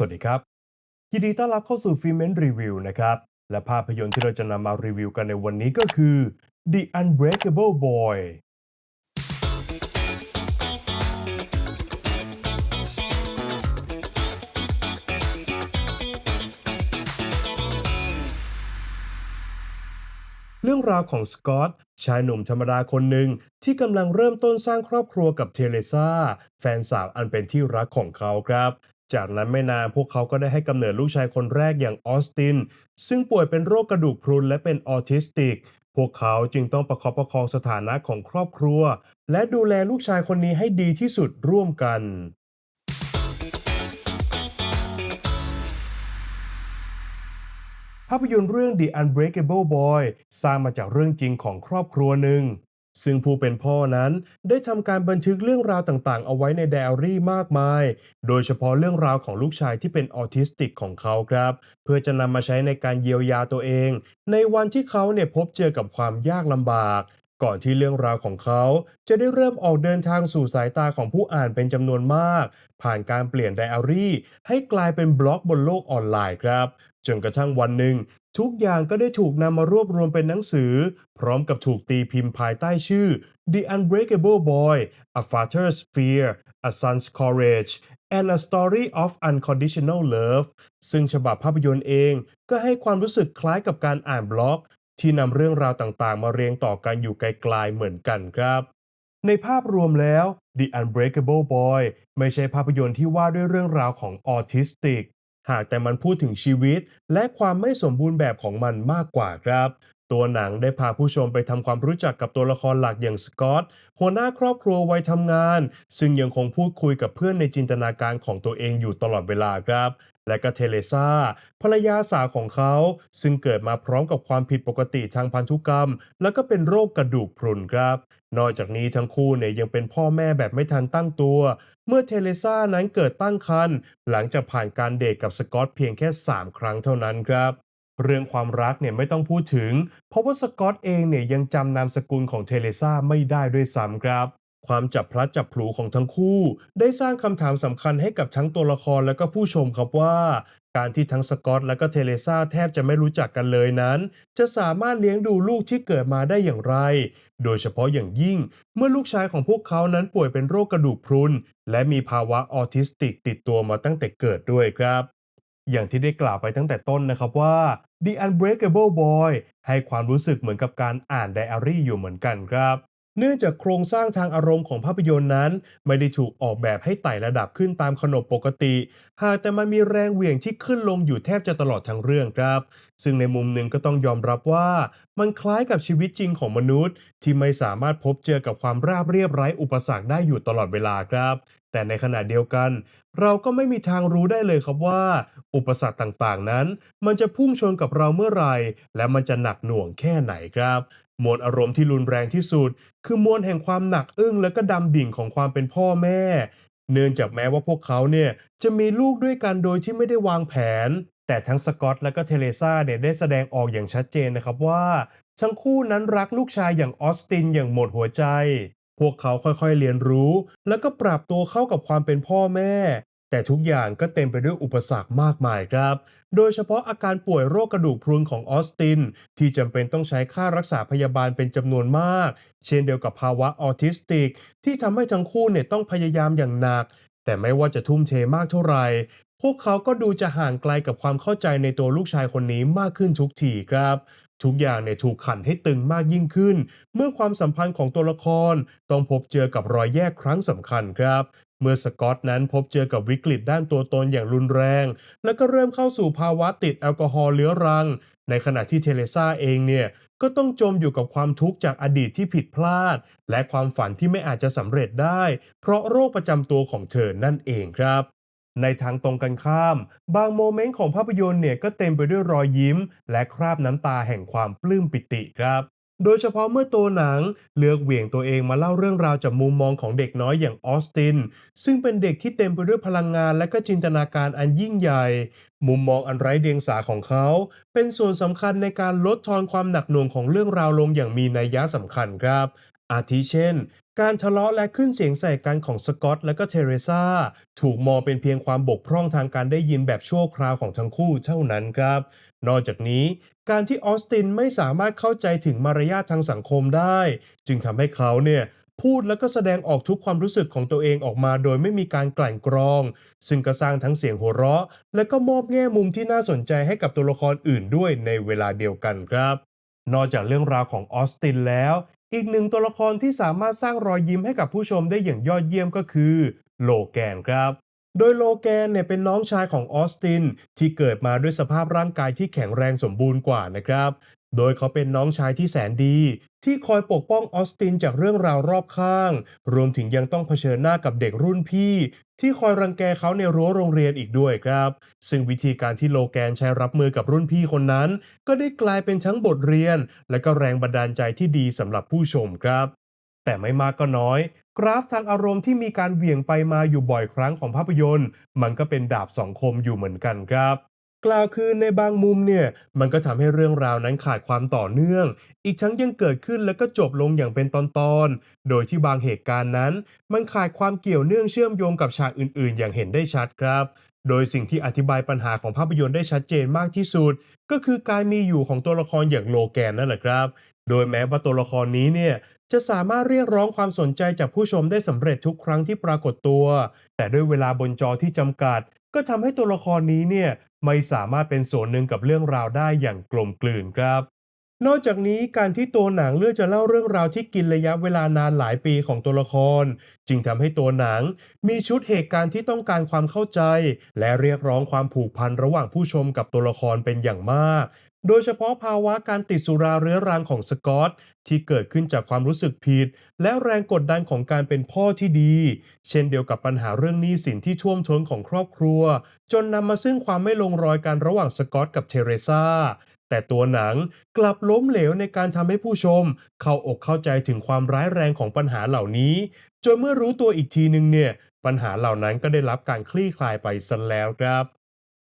สวัสดีครับ ยินดีต้อนรับเข้าสู่ฟิเมนรีวิวนะครับ และภาพยนตร์ที่เราจะนำมารีวิวกันในวันนี้ก็คือ The Unbreakable Boy เรื่องราวของสกอตชายหนุ่มธรรมดาคนหนึ่งที่กำลังเริ่มต้นสร้างครอบครัวกับเทเรซาแฟนสาวอันเป็นที่รักของเขาครับ จากนั้นไม่นานพวกเขาก็ได้ให้กำเนิดลูกชายคนแรกอย่างออสติน ซึ่งป่วยเป็นโรคกระดูกพรุนและเป็นออทิสติก พวกเขาจึงต้องประคบประคองสถานะของครอบครัว และดูแลลูกชายคนนี้ให้ดีที่สุดร่วมกันภาพยนตร์เรื่อง The Unbreakable Boy สร้างมาจากเรื่องจริงของครอบครัวหนึ่ง ซึ่งผู้เป็นพ่อนั้นได้ทำการบันทึกเรื่องราวต่างๆ เอาไว้ในไดอารี่มากมาย โดยเฉพาะเรื่องราวของลูกชายที่เป็นออทิสติกของเขาครับ เพื่อจะนำมาใช้ในการเยียวยาตัวเอง ในวันที่เขาเนี่ยพบเจอกับความยากลำบาก ก่อนที่เรื่องราวของเขา จะได้เริ่มออกเดินทางสู่สายตาของผู้อ่านเป็นจำนวนมาก ผ่านการเปลี่ยนไดอารี่ ให้กลายเป็นบล็อกบนโลกออนไลน์ครับจนกระทั่งวันหนึ่ง ทุกอย่างก็ได้ถูกนำมารวบรวมเป็นหนังสือ พร้อมกับถูกตีพิมพ์ภายใต้ชื่อ The Unbreakable Boy A Father's Fear A Son's Courage and a Story of Unconditional Love ซึ่งฉบับภาพยนตร์เองก็ให้ความรู้สึกคล้ายกับการอ่านบล็อก ที่นำเรื่องราวต่างๆ มาเรียงต่อกันอยู่ไกลๆเหมือนกันครับ ในภาพรวมแล้ว The Unbreakable Boy ไม่ใช่ภาพยนตร์ที่ว่าด้วยเรื่องราวของออทิสติก หากแต่มันพูดถึงชีวิต และความไม่สมบูรณ์แบบของมันมากกว่าครับ ตัวหนังได้พาผู้ชมไปทำความรู้จักกับตัวละครหลักอย่างสกอตหัวหน้าครอบครัววัยทำงาน ซึ่งยังคงพูดคุยกับเพื่อนในจินตนาการของตัวเองอยู่ตลอดเวลาครับและก็เทเลซาภรรยาสาวของเขา ซึ่งเกิดมาพร้อมกับความผิดปกติทางพันธุกรรม แล้วก็เป็นโรคกระดูกพรุนครับ นอกจากนี้ทั้งคู่เนี่ยยังเป็นพ่อแม่แบบไม่ทันตั้งตัว เมื่อเทเลซ่านั้นเกิดตั้งครรภ์หลังจากผ่านการเดทกับสกอตเพียงแค่ 3 ครั้งเท่านั้นครับเรื่องความรักเนี่ยไม่ต้องพูดถึง เพราะว่าสกอตเองเนี่ยยังจำนามสกุลของเทเลซ่าไม่ได้ด้วยซ้ำครับ ความจับพลัดจับผลูของทั้งคู่ ได้สร้างคำถามสำคัญให้กับทั้งตัวละครและก็ผู้ชมครับว่าการที่ทั้งสกอตและก็เทเลซาแทบจะไม่รู้จักกันเลยนั้น จะสามารถเลี้ยงดูลูกที่เกิดมาได้อย่างไร โดยเฉพาะอย่างยิ่ง เมื่อลูกชายของพวกเขานั้นป่วยเป็นโรคกระดูกพรุน และมีภาวะออทิสติกติดตัวมาตั้งแต่เกิดด้วยครับ อย่างที่ได้กล่าวไปตั้งแต่ต้นนะครับว่า The Unbreakable Boy ให้ความรู้สึกเหมือนกับการอ่านไดอารี่อยู่เหมือนกันครับ เนื่องจากโครงสร้างทางอารมณ์ของภาพยนตร์นั้น ไม่ได้ถูกออกแบบให้ไต่ระดับขึ้นตามขนบปกติ หากแต่มันมีแรงเหวี่ยงที่ขึ้นลงอยู่แทบจะตลอดทั้งเรื่องครับ ซึ่งในมุมหนึ่งก็ต้องยอมรับว่า มันคล้ายกับชีวิตจริงของมนุษย์ ที่ไม่สามารถพบเจอกับความราบเรียบไร้อุปสรรคได้อยู่ตลอดเวลาครับแต่ในขณะเดียวกัน เราก็ไม่มีทางรู้ได้เลยครับว่า อุปสรรคต่างๆนั้น มันจะพุ่งชนกับเราเมื่อไหร่และมันจะหนักหน่วงแค่ไหนครับ มวลอารมณ์ที่รุนแรงที่สุด คือมวลแห่งความหนักอึ้งและก็ดำดิ่งของความเป็นพ่อแม่ เนื่องจากแม้ว่าพวกเขาเนี่ยจะมีลูกด้วยกันโดยที่ไม่ได้วางแผน แต่ทั้งสกอตและก็เทเลซาเนี่ยได้แสดงออกอย่างชัดเจนนะครับว่า ทั้งคู่นั้นรักลูกชายอย่างออสตินอย่างหมดหัวใจ พวกเขาค่อยๆเรียนรู้ แล้วก็ปรับตัวเข้ากับความเป็นพ่อแม่ แต่ทุกอย่างก็เต็มไปด้วยอุปสรรคมากมายครับ โดยเฉพาะอาการป่วยโรคกระดูกพรุนของออสติน ที่จำเป็นต้องใช้ค่ารักษาพยาบาลเป็นจำนวนมาก เช่นเดียวกับภาวะออทิสติก ที่ทำให้ทั้งคู่เนี่ยต้องพยายามอย่างหนัก แต่ไม่ว่าจะทุ่มเทมากเท่าไหร่พวกเขาก็ดูจะห่างไกลกับความเข้าใจในตัวลูกชายคนนี้มากขึ้นทุกทีครับ ทุกอย่างเนี่ยถูกขันให้ตึงมากยิ่งขึ้น เมื่อความสัมพันธ์ของตัวละคร ต้องพบเจอกับรอยแยกครั้งสำคัญครับ เมื่อสกอตนั้นพบเจอกับวิกฤตด้านตัวตนอย่างรุนแรง แล้วก็เริ่มเข้าสู่ภาวะติดแอลกอฮอล์เรื้อรัง ในขณะที่เทเลซาเองเนี่ย ก็ต้องจมอยู่กับความทุกข์จากอดีตที่ผิดพลาด และความฝันที่ไม่อาจจะสำเร็จได้ เพราะโรคประจำตัวของเธอนั่นเองครับในทางตรงกันข้าม บางโมเมนต์ของภาพยนตร์เนี่ยก็เต็มไปด้วยรอยยิ้ม และคราบน้ำตาแห่งความปลื้มปิติครับ โดยเฉพาะเมื่อตัวหนังเลือกเหวี่ยงตัวเองมาเล่าเรื่องราวจากมุมมองของเด็กน้อยอย่างออสติน ซึ่งเป็นเด็กที่เต็มไปด้วยพลังงานและก็จินตนาการอันยิ่งใหญ่ มุมมองอันไร้เดียงสาของเขา เป็นส่วนสำคัญในการลดทอนความหนักหน่วงของเรื่องราวลงอย่างมีนัยยะสำคัญครับ อาทิเช่นการทะเลาะและขึ้นเสียงใส่กันของสกอตและก็เทเรซาถูกมองเป็นเพียงความบกพร่องทางการได้ยินแบบชั่วคราวของทั้งคู่เท่านั้นครับ นอกจากนี้ การที่ออสตินไม่สามารถเข้าใจถึงมารยาททางสังคมได้ จึงทำให้เขาเนี่ยพูดแล้วก็แสดงออกทุกความรู้สึกของตัวเองออกมาโดยไม่มีการกลั่นกรอง ซึ่งก็สร้างทั้งเสียงหัวเราะ และก็มอบแง่มุมที่น่าสนใจให้กับตัวละครอื่นด้วยในเวลาเดียวกันครับ นอกจากเรื่องราวของออสตินแล้ว อีกหนึ่งตัวละครที่สามารถสร้างรอยยิ้มให้กับผู้ชมได้อย่างยอดเยี่ยมก็คือ โลแกนครับ โดยโลแกนเนี่ยเป็นน้องชายของออสตินที่เกิดมาด้วยสภาพร่างกายที่แข็งแรงสมบูรณ์กว่านะครับ โดยเขาเป็นน้องชายที่แสนดี ที่คอยปกป้องออสตินจากเรื่องราวรอบข้าง รวมถึงยังต้องเผชิญหน้ากับเด็กรุ่นพี่ ที่คอยรังแกเขาในรั้วโรงเรียนอีกด้วยครับ ซึ่งวิธีการที่โลแกนใช้รับมือกับรุ่นพี่คนนั้น ก็ได้กลายเป็นทั้งบทเรียน และก็แรงบันดาลใจที่ดีสำหรับผู้ชมครับ แต่ไม่มากก็น้อย กราฟทางอารมณ์ที่มีการเหวี่ยงไปมาอยู่บ่อยครั้งของภาพยนตร์ มันก็เป็นดาบสองคมอยู่เหมือนกันครับกล่าวคือในบางมุมเนี่ยมันก็ทำให้เรื่องราวนั้นขาดความต่อเนื่อง อีกทั้งยังเกิดขึ้นแล้วก็จบลงอย่างเป็นตอนๆ โดยที่บางเหตุการณ์นั้น มันขาดความเกี่ยวเนื่องเชื่อมโยงกับฉากอื่นๆ อย่างเห็นได้ชัดครับโดยสิ่งที่อธิบายปัญหาของภาพยนตร์ได้ชัดเจนมากที่สุด ก็คือการมีอยู่ของตัวละครอย่างโลแกนนั่นแหละครับ โดยแม้ว่าตัวละครนี้เนี่ยจะสามารถเรียกร้องความสนใจจากผู้ชมได้สำเร็จทุกครั้งที่ปรากฏตัว แต่ด้วยเวลาบนจอที่จำกัด ก็ทำให้ตัวละครนี้เนี่ยไม่สามารถเป็นส่วนหนึ่งกับเรื่องราวได้อย่างกลมกลืนครับ นอกจากนี้การที่ตัวหนังเลือกจะเล่าเรื่องราวที่กินระยะเวลานานหลายปีของตัวละคร จึงทำให้ตัวหนัง มีชุดเหตุการณ์ที่ต้องการความเข้าใจ และเรียกร้องความผูกพันระหว่างผู้ชมกับตัวละครเป็นอย่างมาก โดยเฉพาะภาวะการติดสุราเรื้อรังของสกอตที่เกิดขึ้นจากความรู้สึกผิด และแรงกดดันของการเป็นพ่อที่ดี เช่นเดียวกับปัญหาเรื่องหนี้สินที่ท่วมท้นของครอบครัว จนนำมาซึ่งความไม่ลงรอยกันระหว่างสกอตกับเทเรซา แต่ตัวหนังกลับล้มเหลวในการทำให้ผู้ชม เข้าอกเข้าใจถึงความร้ายแรงของปัญหาเหล่านี้ จนเมื่อรู้ตัวอีกทีหนึ่งเนี่ยปัญหาเหล่านั้นก็ได้รับการคลี่คลายไปซะแล้วครับ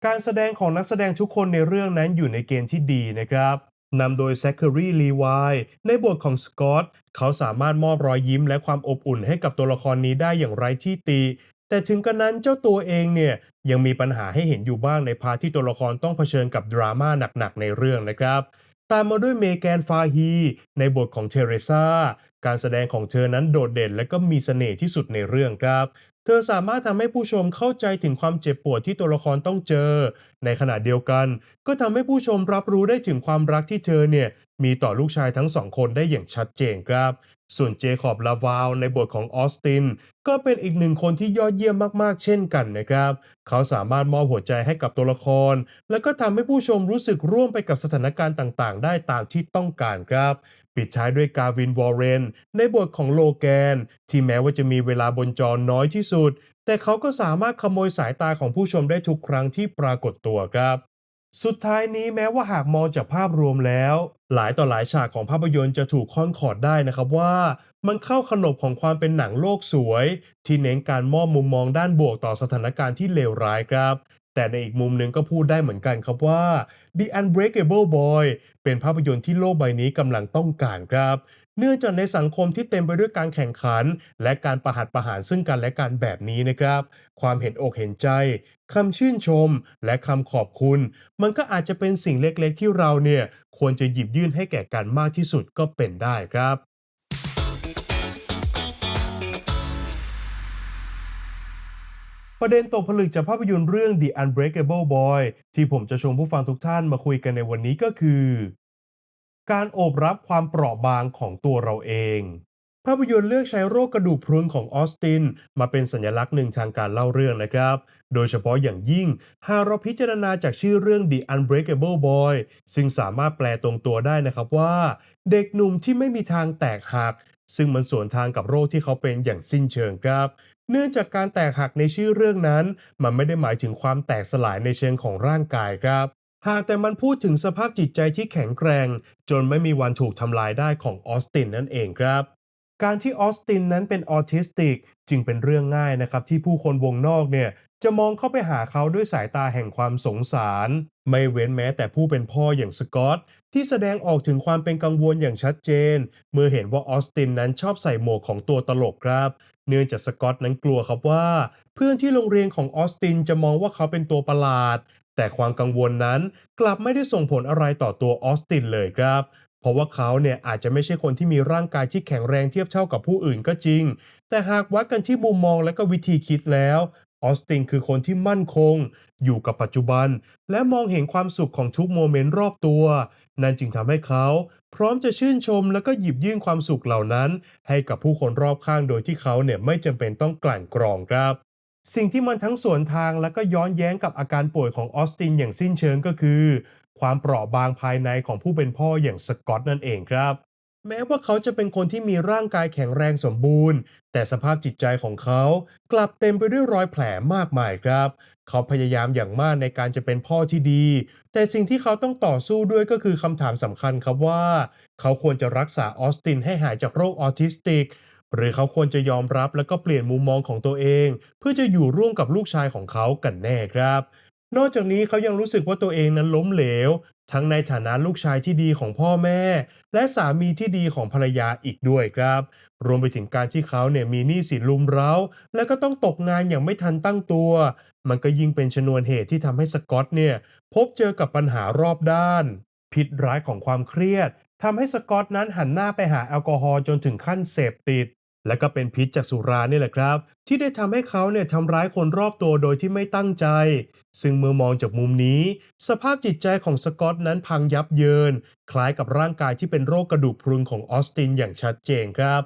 การแสดงของนักแสดงทุกคนในเรื่องนั้นอยู่ในเกณฑ์ที่ดีนะครับนำโดยแซคเคอรีลีวายในบทของสกอตเขาสามารถมอบรอยยิ้มและความอบอุ่นให้กับตัวละครนี้ได้อย่างไร้ที่ติ แต่ถึงกระนั้นเจ้าตัวเองเนี่ยยังมีปัญหาให้เห็นอยู่บ้างในพาที่ตัวละครต้องเผชิญกับดราม่าหนักๆในเรื่องนะครับตามมาด้วยเมแกนฟาฮี ในบทของเทเรซาการแสดงของเธอนั้นโดดเด่นและก็มีเสน่ห์ที่สุดในเรื่องครับ เธอสามารถทำให้ผู้ชมเข้าใจถึงความเจ็บปวดที่ตัวละครต้องเจอ ในขณะเดียวกัน ก็ทำให้ผู้ชมรับรู้ได้ถึงความรักที่เธอเนี่ยมีต่อลูกชายทั้งสองคนได้อย่างชัดเจนครับ ส่วนเจคอบลาวาลในบทของออสตินก็เป็นอีกหนึ่งคนที่ยอดเยี่ยมมากๆ เช่นกันนะครับ เขาสามารถมอบหัวใจให้กับตัวละคร และก็ทำให้ผู้ชมรู้สึกร่วมไปกับสถานการณ์ต่างๆ ได้ตามที่ต้องการครับ ปิดท้ายด้วยกาวินวอร์เรนในบทของโลแกน ที่แม้ว่าจะมีเวลาบนจอน้อยที่สุด แต่เขาก็สามารถขโมยสายตาของผู้ชมได้ทุกครั้งที่ปรากฏตัวครับ สุดท้ายนี้แม้ว่าหากมองจากภาพรวมแล้ว หลายต่อหลายฉากของภาพยนตร์จะถูกค่อนขอดได้นะครับว่า มันเข้าขนบของความเป็นหนังโลกสวย ที่เน้นการมอบมุมมองด้านบวกต่อสถานการณ์ที่เลวร้ายครับ แต่ในอีกมุมหนึ่งก็พูดได้เหมือนกันครับว่า The Unbreakable Boy เป็นภาพยนตร์ที่โลกใบนี้กำลังต้องการครับ เนื่องจากในสังคมที่เต็มไปด้วยการแข่งขัน และการประหัตประหารซึ่งกันและกันแบบนี้นะครับ ความเห็นอกเห็นใจคำชื่นชมและคำขอบคุณ มันก็อาจจะเป็นสิ่งเล็กๆ ที่เราเนี่ยควรจะหยิบยื่นให้แก่กันมากที่สุดก็เป็นได้ครับประเด็นตกผลึกจากภาพยนตร์เรื่อง The Unbreakable Boy ที่ผมจะชวนผู้ฟังทุกท่านมาคุยกันในวันนี้ก็คือ การโอบรับความเปราะบางของตัวเราเอง ภาพยนตร์เลือกใช้โรคกระดูกพรุนของออสติน มาเป็นสัญลักษณ์หนึ่งทางการเล่าเรื่องนะครับ โดยเฉพาะอย่างยิ่งหากเราพิจารณาจากชื่อเรื่อง The Unbreakable Boy ซึ่งสามารถแปลตรงตัวได้นะครับว่า เด็กหนุ่มที่ไม่มีทางแตกหักซึ่งมันสวนทางกับโรคที่เขาเป็นอย่างสิ้นเชิงครับ เนื่องจากการแตกหักในชื่อเรื่องนั้น มันไม่ได้หมายถึงความแตกสลายในเชิงของร่างกายครับ หากแต่มันพูดถึงสภาพจิตใจที่แข็งแกร่งจนไม่มีวันถูกทำลายได้ของออสตินนั่นเองครับ การที่ออสตินนั้นเป็นออทิสติกจึงเป็นเรื่องง่ายนะครับที่ผู้คนวงนอกเนี่ยจะมองเข้าไปหาเขาด้วยสายตาแห่งความสงสาร ไม่เว้นแม้แต่ผู้เป็นพ่ออย่างสกอตที่แสดงออกถึงความเป็นกังวลอย่างชัดเจน เมื่อเห็นว่าออสตินนั้นชอบใส่หมวกของตัวตลกครับ เนื่องจากสกอตนั้นกลัวครับว่า เพื่อนที่โรงเรียนของออสตินจะมองว่าเขาเป็นตัวประหลาด แต่ความกังวลนั้นกลับไม่ได้ส่งผลอะไรต่อตัวออสตินเลยครับ เพราะว่าเขาเนี่ยอาจจะไม่ใช่คนที่มีร่างกายที่แข็งแรงเทียบเท่ากับผู้อื่นก็จริง แต่หากวัดกันที่มุมมองและก็วิธีคิดแล้วออสตินคือคนที่มั่นคง อยู่กับปัจจุบัน และมองเห็นความสุขของทุกโมเมนต์รอบตัว นั่นจึงทำให้เขา พร้อมจะชื่นชมแล้วก็หยิบยื่นความสุขเหล่านั้น ให้กับผู้คนรอบข้างโดยที่เขาเนี่ยไม่จำเป็นต้องกลั่นกรองครับ สิ่งที่มันทั้งสวนทางและก็ย้อนแย้งกับอาการป่วยของออสตินอย่างสิ้นเชิงก็คือ ความเปราะบางภายในของผู้เป็นพ่ออย่างสกอตนั่นเองครับ แม้ว่าเขาจะเป็นคนที่มีร่างกายแข็งแรงสมบูรณ์ แต่สภาพจิตใจของเขากลับเต็มไปด้วยรอยแผลมากมายครับ เขาพยายามอย่างมากในการจะเป็นพ่อที่ดี แต่สิ่งที่เขาต้องต่อสู้ด้วยก็คือคำถามสำคัญครับว่า เขาควรจะรักษาออสตินให้หายจากโรคออทิสติก หรือเขาควรจะยอมรับแล้วก็เปลี่ยนมุมมองของตัวเอง เพื่อจะอยู่ร่วมกับลูกชายของเขากันแน่ครับ นอกจากนี้เขายังรู้สึกว่าตัวเองนั้นล้มเหลว ทั้งในฐานะลูกชายที่ดีของพ่อแม่ และสามีที่ดีของภรรยาอีกด้วยครับ รวมไปถึงการที่เขาเนี่ยมีหนี้สินลุมเร้า และก็ต้องตกงานอย่างไม่ทันตั้งตัว มันก็ยิ่งเป็นชนวนเหตุที่ทำให้สกอตเนี่ยพบเจอกับปัญหารอบด้าน พิษร้ายของความเครียดทำให้สกอตนั้นหันหน้าไปหาแอลกอฮอล์จนถึงขั้นเสพติด และก็เป็นพิษจากสุรานี่แหละครับ ที่ได้ทำให้เขาเนี่ยทำร้ายคนรอบตัวโดยที่ไม่ตั้งใจ ซึ่งเมื่อมองจากมุมนี้ สภาพจิตใจของสกอตนั้นพังยับเยิน คล้ายกับร่างกายที่เป็นโรคกระดูกพรุนของออสตินอย่างชัดเจนครับ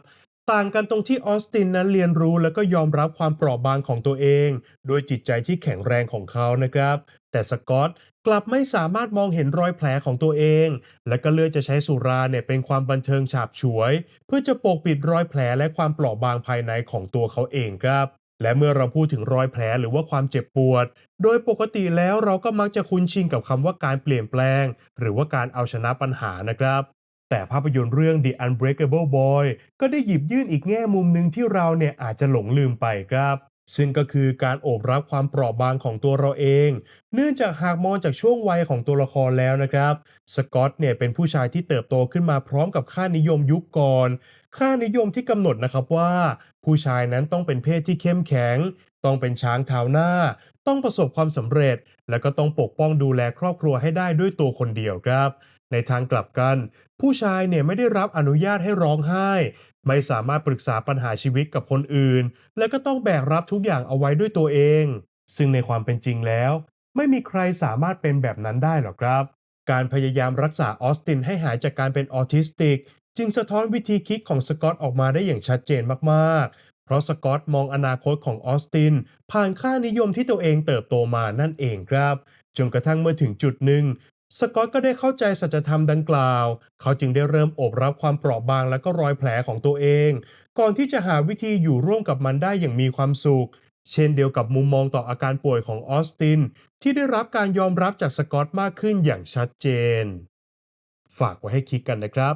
ต่างกันตรงที่ออสตินนั้นเรียนรู้และก็ยอมรับความเปราะบางของตัวเอง โดยจิตใจที่แข็งแรงของเขานะครับ แต่สกอตกลับไม่สามารถมองเห็นรอยแผลของตัวเอง และก็เลือกจะใช้สุราเนี่ยเป็นความบันเทิงฉาบฉวย เพื่อจะปกปิดรอยแผลและความเปราะบางภายในของตัวเขาเองครับและเมื่อเราพูดถึงรอยแผลหรือว่าความเจ็บปวด โดยปกติแล้วเราก็มักจะคุ้นชินกับคำว่าการเปลี่ยนแปลง หรือว่าการเอาชนะปัญหานะครับ แต่ภาพยนตร์เรื่อง The Unbreakable Boy ก็ได้หยิบยื่นอีกแง่มุมหนึ่งที่เราเนี่ยอาจจะหลงลืมไปครับ ซึ่งก็คือการโอบรับความเปราะบางของตัวเราเอง เนื่องจากหากมองจากช่วงวัยของตัวละครแล้วนะครับ สกอตเนี่ยเป็นผู้ชายที่เติบโตขึ้นมาพร้อมกับค่านิยมยุคก่อน ค่านิยมที่กำหนดนะครับว่า ผู้ชายนั้นต้องเป็นเพศที่เข้มแข็ง ต้องเป็นช้างเท้าหน้า ต้องประสบความสำเร็จ และก็ต้องปกป้องดูแลครอบครัวให้ได้ด้วยตัวคนเดียวครับ ในทางกลับกัน ผู้ชายเนี่ยไม่ได้รับอนุญาตให้ร้องไห้ ไม่สามารถปรึกษาปัญหาชีวิตกับคนอื่น และก็ต้องแบกรับทุกอย่างเอาไว้ด้วยตัวเอง ซึ่งในความเป็นจริงแล้ว ไม่มีใครสามารถเป็นแบบนั้นได้หรอกครับ การพยายามรักษาออสตินให้หายจากการเป็นออทิสติก จึงสะท้อนวิธีคิดของสกอตออกมาได้อย่างชัดเจนมากๆ เพราะสกอตมองอนาคตของออสตินผ่านค่านิยมที่ตัวเองเติบโตมานั่นเองครับจนกระทั่งเมื่อถึงจุดหนึ่ง สกอตก็ได้เข้าใจสัจธรรมดังกล่าว เขาจึงได้เริ่มโอบรับความเปราะบางและก็รอยแผลของตัวเอง ก่อนที่จะหาวิธีอยู่ร่วมกับมันได้อย่างมีความสุข เช่นเดียวกับมุมมองต่ออาการป่วยของออสติน ที่ได้รับการยอมรับจากสกอตมากขึ้นอย่างชัดเจน ฝากไว้ให้คิดกันนะครับ